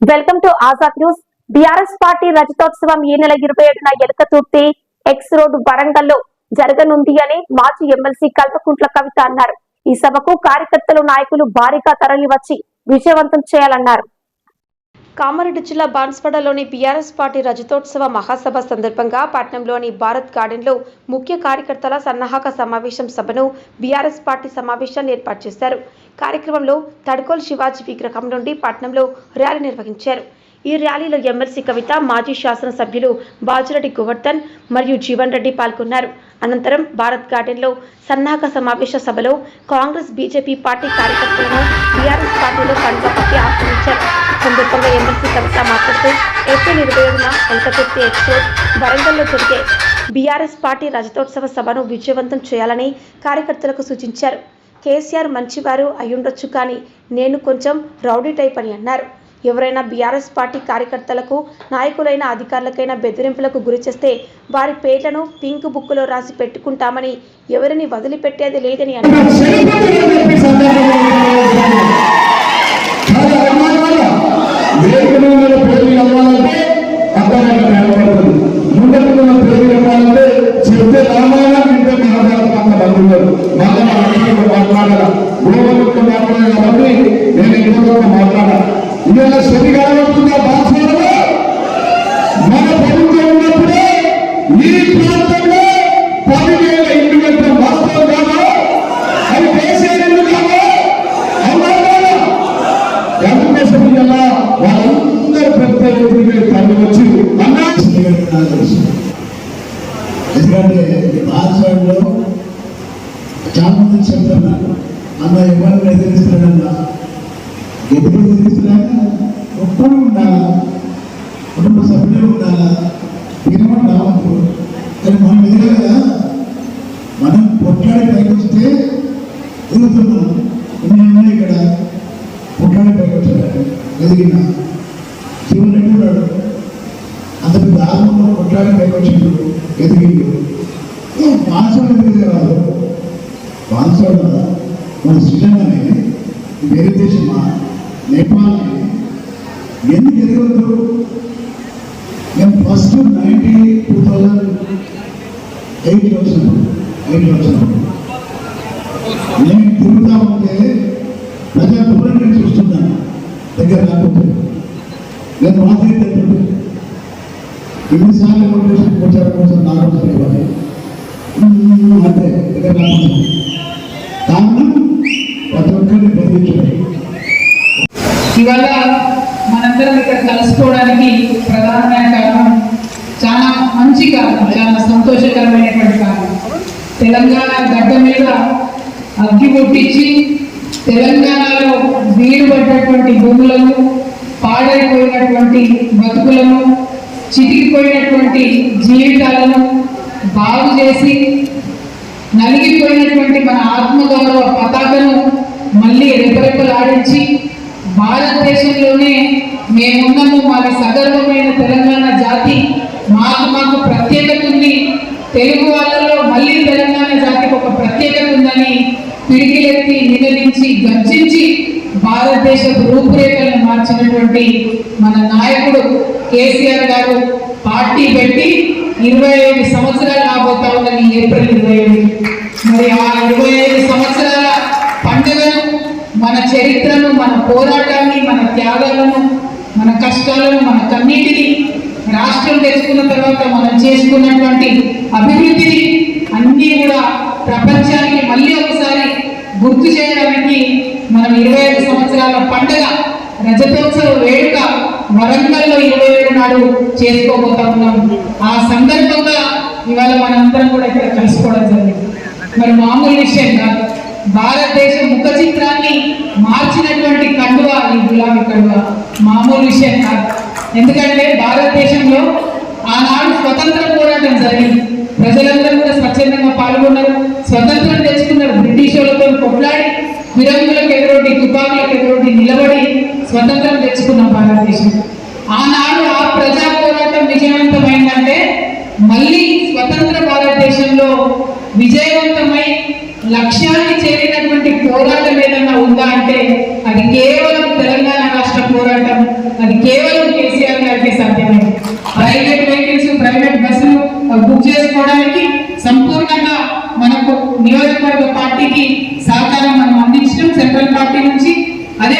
Welcome to Azad news. BRS party రజతోత్సవం ఈ నెల ఇరవై ఏడున ఎలకతుర్తి ఎక్స్ రోడ్ వరంగల్లో జరగనుంది అని మాజీ ఎమ్మెల్సీ కల్పకుంట్ల కవిత అన్నారు. ఈ సభకు కార్యకర్తలు నాయకులు భారీగా తరలి వచ్చి విజయవంతం చేయాలన్నారు. కామారెడ్డి జిల్లా బాన్స్వాడలోని బీఆర్ఎస్ పార్టీ రజతోత్సవ మహాసభ సందర్భంగా పట్నంలోని భారత్ గార్డెన్లో ముఖ్య కార్యకర్తల సన్నాహక సమావేశం సభను బీఆర్ఎస్ పార్టీ సమావేశాన్ని ఏర్పాటు చేశారు. కార్యక్రమంలో తడకోల్ శివాజీ విగ్రహం నుండి పట్నంలో ర్యాలీ నిర్వహించారు. ఈ ర్యాలీలో ఎమ్మెల్సీ కవిత మాజీ శాసనసభ్యులు బాజురెడ్డి గోవర్ధన్ మరియు జీవన్ రెడ్డి పాల్గొన్నారు. అనంతరం భారత్ గార్డెన్లో సన్నాహక సమావేశ సభలో కాంగ్రెస్ బీజేపీ పార్టీ కార్యకర్తలను బీఆర్ఎస్ పార్టీలో కనుగపట్టి ఆహ్వానించారు. సందర్భంగా ఎమ్మెల్సీ కవిత మాట్లాడుతూ ఏప్రిల్ ఇరవై ఏడున ఎలకతుర్తి ఎక్స్పోర్ట్ వరంగల్లో జరిగే బీఆర్ఎస్ పార్టీ రజతోత్సవ సభను విజయవంతం చేయాలని కార్యకర్తలకు సూచించారు. కేసీఆర్ మంచివారు అయ్యుండొచ్చు కానీ నేను కొంచెం రౌడీ టైప్ అని అన్నారు. ఎవరైనా బీఆర్ఎస్ పార్టీ కార్యకర్తలకు నాయకులైన అధికారులకైనా బెదిరింపులకు గురి చేస్తే వారి పేర్లను పింక్ బుక్లో రాసి పెట్టుకుంటామని ఎవరిని వదిలిపెట్టేది లేదని అన్నారు. ఇవాళ శని కనబడుతుందా భాషలో మన ప్రభుత్వం ఉన్నప్పుడే ఈ ప్రాంతంలో పది వేల ఇల్లు కట్టిన వాస్తవం కాదా. అది కేసీఆర్ ఇల్లు కాదా? అవునా కాదా ఇలా వాళ్ళందరూ పెద్ద ఎదురుగా తరలి వచ్చి అన్నా. ఎందుకంటే పాస్వర్డ్లో చాలా మంది చెప్తున్నారు అన్న ఎవరిని ఎదిరిస్తున్నాడన్నా ఎదురు ఎదిరిస్తున్నాక ఒక్కడు ఉండాలా? కుటుంబ సభ్యులు ఉండాలా? తినడం రావద్దు కానీ మనం ఎదిగా కదా? మనం పొట్లాడి పైకి వస్తే ఎదుగుతున్నాం ఇన్ని ఉన్నాయి ఇక్కడ? పొట్లాడి పైకి వచ్చాడు ఎదిగిన. శివుడు ఎట్టున్నాడు అంత పెద్ద ఆత్మలో కొట్లాడి పైకి వచ్చిండు ఎదిగిండు పాన్సోడు ఎదిగి రాదు పాన్సోడు మన శ్రీలంకనే వేరే దేశమా? నేపాల్ ఎందుకు ఎదగద్దు? మేము first ninety two thousand eight వచ్చినప్పుడు ఎయిట్ వచ్చినప్పుడు. నేను తిరుగుతా ఉంటే ప్రజా దూరం నేను చూస్తున్నాను దగ్గర రాకపోతే. నేను మాట్లాడేటప్పుడు ఎన్నిసార్లు మోటివేషన్ వచ్చారు కోసం నాకు తెలియాలి అంటే దగ్గర రాకపోతే. కారణం ప్రతి ఒక్కరిని బెదిరించడం. ఇవాళ మనందరం ఇక్కడ కలుసుకోవడానికి ప్రధానమైన కారణం చాలా మంచి కారణం చాలా సంతోషకరమైనటువంటి కారణం. తెలంగాణ గడ్డ మీద అగ్గి కొట్టించి తెలంగాణలో వీడు పడ్డటువంటి భూములను పాడైపోయినటువంటి బతుకులను చితికిపోయినటువంటి జీవితాలను బాగు చేసి నలిగిపోయినటువంటి మన ఆత్మగౌరవ పతాకను మళ్ళీ రెపరెపలాడించి భారతదేశంలోనే మేమున్నాము మాది సగర్వమైన తెలంగాణ జాతి. మాకు మాకు ప్రత్యేకత ఉంది. తెలుగు వాళ్ళలో మళ్ళీ తెలంగాణ జాతికి ఒక ప్రత్యేకత ఉందని పిడికిలెత్తి నిగదించి గర్జించి భారతదేశపు రూపురేఖలను మార్చినటువంటి మన నాయకుడు కేసీఆర్ గారు పార్టీ పెట్టి ఇరవై ఐదు సంవత్సరాలు రాబోతా ఉన్నది ఏప్రిల్ ఇరవై ఐదు. మరి ఆ ఇరవై ఐదు సంవత్సరాల మన చరిత్రను మన పోరాటాన్ని మన త్యాగాలను మన కష్టాలను మన కన్నీటిని రాష్ట్రం తెచ్చుకున్న తర్వాత మనం చేసుకున్నటువంటి అభివృద్ధిని అన్నీ కూడా ప్రపంచానికి మళ్ళీ ఒకసారి గుర్తు చేయడానికి మనం ఇరవై ఐదు సంవత్సరాల పండుగ రజతోత్సవ వేడుక వరంగల్లో ఇరవై ఏడు నాడు చేసుకోబోతా ఉన్నాం. ఆ సందర్భంగా ఇవాళ మనందరం కూడా ఇక్కడ కలుసుకోవడం జరిగింది. మరి మామూలు విషయం కాదు. భారతదేశ ముఖ చిత్రాన్ని మార్చినటువంటి కండువ ఈ గులాబీ కండువ. మామూలు విషయం కాదు. ఎందుకంటే భారతదేశంలో ఆనాడు స్వతంత్ర పోరాటం జరిగింది. ప్రజలందరూ కూడా స్వచ్ఛందంగా పాల్గొన్నారు. స్వతంత్రం తెచ్చుకున్నారు బ్రిటిష్ వాళ్ళతో కొట్లాడి విరంగులకు ఎదురొడ్డి తుపాకులకు ఎదురొడ్డి నిలబడి స్వతంత్రం తెచ్చుకున్నాం భారతదేశం. ఆనాడు ఆ ప్రజా పోరాటం విజయవంతమైందంటే మళ్ళీ స్వతంత్ర భారతదేశంలో విజయవంతమై లక్ష్యాన్ని చేరినటువంటి పోరాటం ఏదన్నా ఉందా అంటే అది కేవలం తెలంగాణ రాష్ట్ర పోరాటం అది కేవలం కేసీఆర్ గారికి సాధ్యమైంది ప్రైవేట్ వెహికల్స్ ప్రైవేట్ బస్సులు బుక్ చేసుకోవడానికి సంపూర్ణంగా మనకు నియోజకవర్గ పార్టీకి సహకారం మనం అందించడం సెంట్రల్ పార్టీ నుంచి. అదే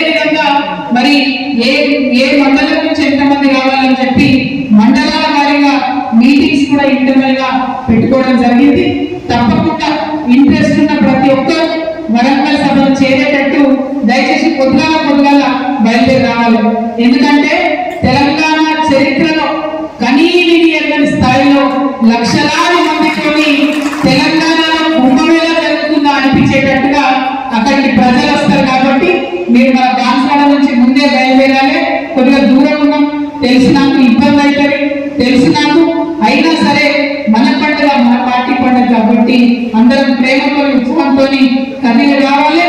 కూడా ఇంటర్నల్గా పెట్టుకోవడం జరిగింది. తప్పకుండా ఇంట్రెస్ట్ ఉన్న ప్రతి ఒక్కరు వరంగల్ సభను చేరేటట్టు దయచేసి పొద్దుగాల పొద్దుగాల బయలుదేరి రావాలి. ఎందుకంటే తెలంగాణ చరిత్రలో కనీవిని ఎరగని స్థాయిలో లక్షలాది మందితోని తెలంగాణలో కుంభమేళ జరుగుతుందా అనిపించేటట్టుగా అక్కడికి ప్రజలు వస్తారు కాబట్టి మీరు మన దాన్సాడ నుంచి ముందే బయలుదేరాలి. కొద్దిగా దూరం ఉన్నాం. తెలిసి నాకు ఇబ్బంది అవుతుంది. తెలుసు ఎముకలు ఉత్సవంతో కన్నీళ్ళు కావాలి.